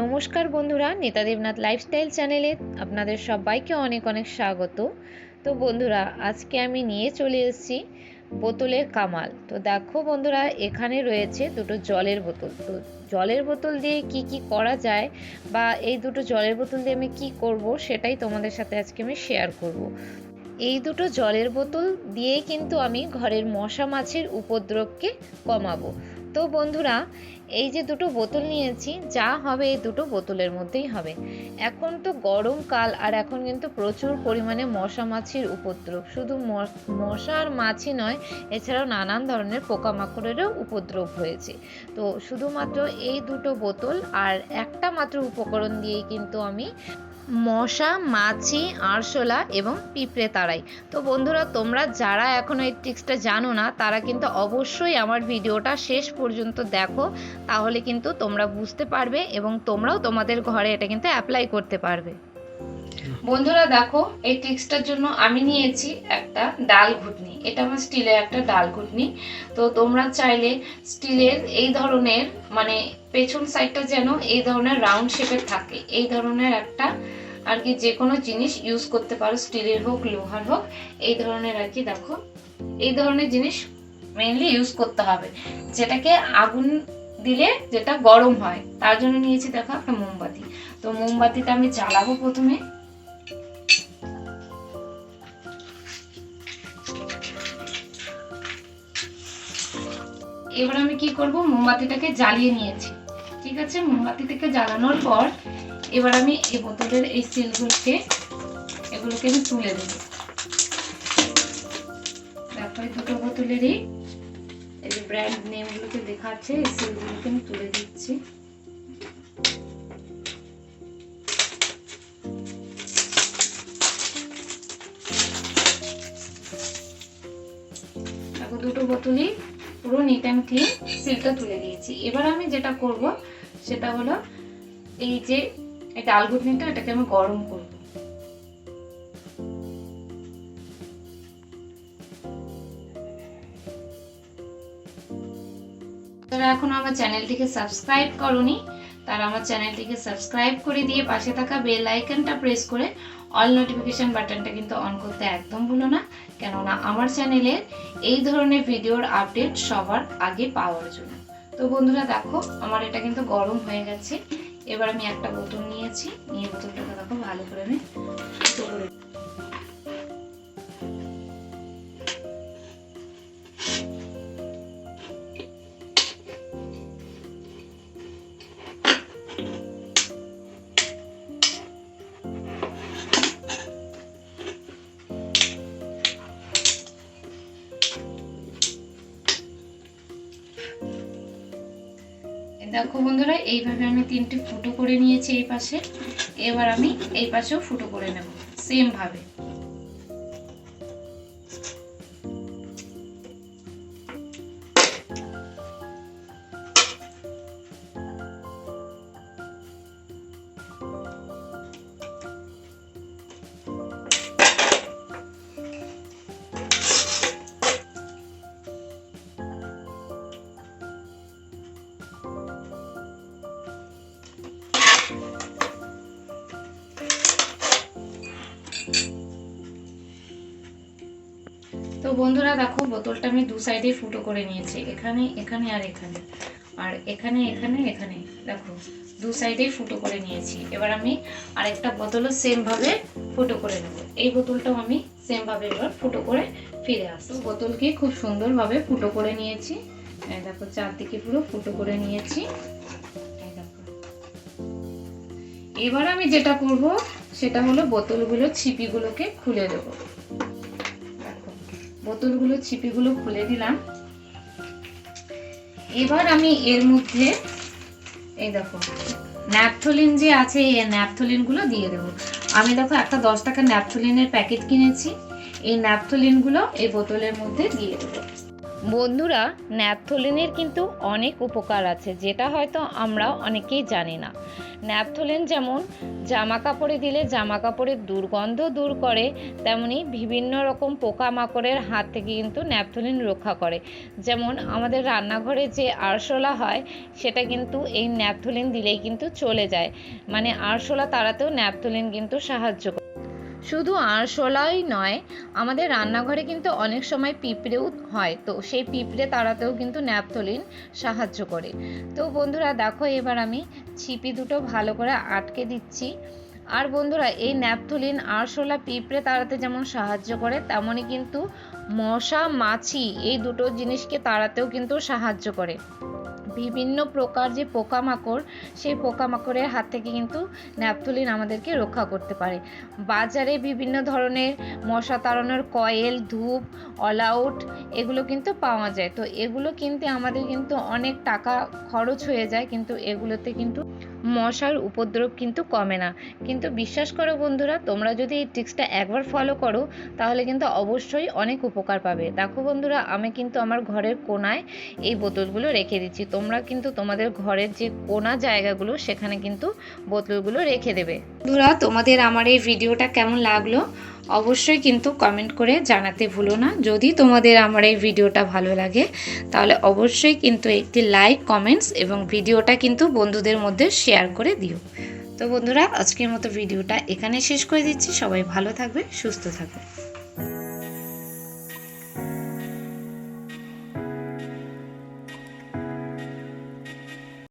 নমস্কার বন্ধুরা, নেতা দেবনাথ লাইফস্টাইল চ্যানেলে আপনাদের সবাইকে অনেক অনেক স্বাগত। তো বন্ধুরা, আজকে আমি নিয়ে চলে এসেছি বোতলের কামাল। তো দেখো বন্ধুরা, এখানে রয়েছে দুটো জলের বোতল। তো জলের বোতল দিয়ে কি কি করা যায় বা এই দুটো জলের বোতল দিয়ে আমি কি করব সেটাই তোমাদের সাথে আজকে আমি শেয়ার করব। এই দুটো জলের বোতল দিয়েই কিন্তু আমি ঘরের মশা মাছির উপদ্রবকে কমাবো। তো বন্ধুরা, এই যে দুটো বোতল নিয়েছি, যা হবে এই দুটো বোতলের মধ্যেই হবে। এখন তো গরমকাল আর এখন কিন্তু প্রচুর পরিমাণে মশা মাছির উপদ্রব। শুধু মশা আর মাছি নয়, এছাড়াও নানান ধরনের পোকামাকড়েরও উপদ্রব হয়েছে। তো শুধুমাত্র এই দুটো বোতল আর একটা মাত্র উপকরণ দিয়েই কিন্তু আমি মশা, মাছি, আরশোলা এবং পিঁপড়ে তারাই। তো বন্ধুরা, তোমরা যারা এখনও এই ট্রিক্সটা জানো না, তারা কিন্তু অবশ্যই আমার ভিডিওটা শেষ পর্যন্ত দেখো। তাহলে কিন্তু তোমরা বুঝতে পারবে এবং তোমরাও তোমাদের ঘরে এটা কিন্তু অ্যাপ্লাই করতে পারবে। বন্ধুরা, দেখো, এই ট্রিক্সটার জন্য আমি নিয়েছি একটা ডাল ঘুটনি। এটা আমার স্টিলের একটা ডাল ঘুটনি। তো তোমরা চাইলে স্টিলের এই ধরনের মানে পেছন সাইডটা যেন এই ধরনের রাউন্ড শেপের থাকে। এই ধরনের একটা আর কি যে কোনো জিনিস ইউজ করতে পারো, স্টিলের হোক, লোহার হোক, এই ধরনের আর কি দেখো, এই ধরনের জিনিস মেনলি ইউজ করতে হবে। যেটাকে আগুন দিলে যেটা গরম হয়, তার জন্য নিয়েছি দেখো একটা মোমবাতি। তো মোমবাতিটা আমি জ্বালাবো প্রথমে। এবার আমি কি করব? মোমবাতিটাকে জ্বালিয়ে নিয়েছি। ঠিক আছে? মোমবাতিটাকে জ্বালানোর পর এবার আমি এই বোতলের এই সিলগুলোকে, এগুলোকে আমি তুলে দেবো। তারপরে দুটো বোতলেরই এই যে ব্র্যান্ড নেমগুলোকে লেখা আছে, এই সিলগুলোকে আমি তুলে দিচ্ছি। দুটো বোতলই পুরো নিট অ্যান্ড ক্লিন সিলটা তুলে দিয়েছি। এবার আমি যেটা করব, সেটা হলো এই যে এই ডাল ঘুটনিটা এটাকে আমি গরম করব। যারা এখনও আমার চ্যানেলটিকে সাবস্ক্রাইব করনি তারা আমার চ্যানেলটিকে সাবস্ক্রাইব করে দিয়ে পাশে থাকা বেল আইকনটা প্রেস করে অল নোটিফিকেশন বাটনটা কিন্তু অন করতে একদম ভুলো না, কেননা আমার চ্যানেলের এই ধরনের ভিডিওর আপডেট সবার আগে পাওয়ার জন্য। তো বন্ধুরা দেখো, আমার এটা কিন্তু গরম হয়ে গেছে। এবার আমি একটা বোতল নিয়েছি নিয়ে বোতলটাকে দেখো ভালো করে আমি দেখো বন্ধুরা, এইভাবে আমি তিনটে ফুটো করে নিয়েছি এই পাশে। এবার আমি এই পাশেও ফুটো করে নেব সেম তো বন্ধুরা দেখো বোতলটা আমি দু সাইডে ফুটো করে নিয়েছি। এখানে এখানে আর এখানে। আর এখানে এখানে এখানে। দেখো দু সাইডেই ফুটো করে নিয়েছি। এবার আমি আরেকটা বোতলও সেম ভাবে ফুটো করে নেব। এই বোতলটাও আমি সেম ভাবে এবার ফুটো করে ফিরে আসব বোতলকে খুব সুন্দরভাবে ফুটো করে নিয়েছি। দেখো চারদিকে পুরো ফুটো করে নিয়েছি। এবার আমি যেটা করব সেটা হলো বোতলগুলো ছিপিগুলোকে খুলে দেবো। বোতলগুলো, ছিপিগুলো খুলে দিলাম। এবার আমি এর মধ্যে, এই দেখো, ন্যাপথলিন যে আছে, এই ন্যাপথলিনগুলো দিয়ে দেবো। আমি দেখো একটা দশ টাকা ন্যাপথলিনের প্যাকেট কিনেছি। এই ন্যাপথলিনগুলো এই বোতলের মধ্যে দিয়ে দেবো। বন্ধুরা, ন্যাপথলিনের কিন্তু অনেক উপকার আছে, যেটা হয়তো আমরা অনেকেই জানি না। ন্যাপথলিন যেমন জামা কাপড়ে দিলে জামা কাপড়ের দুর্গন্ধ দূর করে, তেমনি বিভিন্ন রকম পোকামাকড়ের হাত থেকে কিন্তু ন্যাপথলিন রক্ষা করে। যেমন আমাদের রান্নাঘরে যে আরশোলা হয়, সেটা কিন্তু এই ন্যাপথলিন দিলেই কিন্তু চলে যায়। মানে আরশোলা তাড়াতেও ন্যাপথলিন কিন্তু সাহায্য করে। শুধু আরশোলাই নয়, আমাদের রান্নাঘরে কিন্তু অনেক সময় পিঁপড়েও হয়। তো সেই পিঁপড়ে তাড়াতেও কিন্তু ন্যাপথলিন সাহায্য করে। তো বন্ধুরা, দেখো এবার আমি ছিপি দুটো ভালো করে আটকে দিচ্ছি। আর বন্ধুরা, এই ন্যাপথলিন আরশোলা পিঁপড়ে তাড়াতে যেমন সাহায্য করে, তেমনই কিন্তু মশা, মাছি এই দুটো জিনিসকে তাড়াতেও কিন্তু সাহায্য করে। বিভিন্ন প্রকার যে পোকামাকড়, সেই পোকামাকড়ের হাত থেকে কিন্তু ন্যাপথলিন আমাদেরকে রক্ষা করতে পারে। বাজারে বিভিন্ন ধরনের মশা তাড়ানোর কয়েল, ধূপ অল আউট এগুলো কিন্তু পাওয়া যায়। তো এগুলো কিনতে আমাদের কিন্তু অনেক টাকা খরচ হয়ে যায়, কিন্তু এগুলোতে কিন্তু মশার উপদ্রব কিন্তু কমে না। কিন্তু বিশ্বাস করো বন্ধুরা, তোমরা যদি এই ট্রিক্সটা একবার ফলো করো, তাহলে কিন্তু অবশ্যই অনেক উপকার পাবে। দেখো বন্ধুরা, আমি কিন্তু আমার ঘরের কোনায় এই বোতলগুলো রেখে দিচ্ছি। তোমরা কিন্তু তোমাদের ঘরের যে কোনা জায়গাগুলো, সেখানে কিন্তু বোতলগুলো রেখে দেবে। বন্ধুরা, তোমাদের আমার এই ভিডিওটা কেমন লাগল? অবশ্যই কিন্তু কমেন্ট করে জানাতে ভুলো না। যদি তোমাদের আমার এই ভিডিওটা ভালো লাগে, তাহলে অবশ্যই কিন্তু একটি লাইক কমেন্টস এবং ভিডিওটা কিন্তু বন্ধুদের মধ্যে শেয়ার করে দিও। তো বন্ধুরা, আজকের মতো ভিডিওটা এখানে শেষ করে দিচ্ছি। সবাই ভালো থাকবে, সুস্থ থাকবে।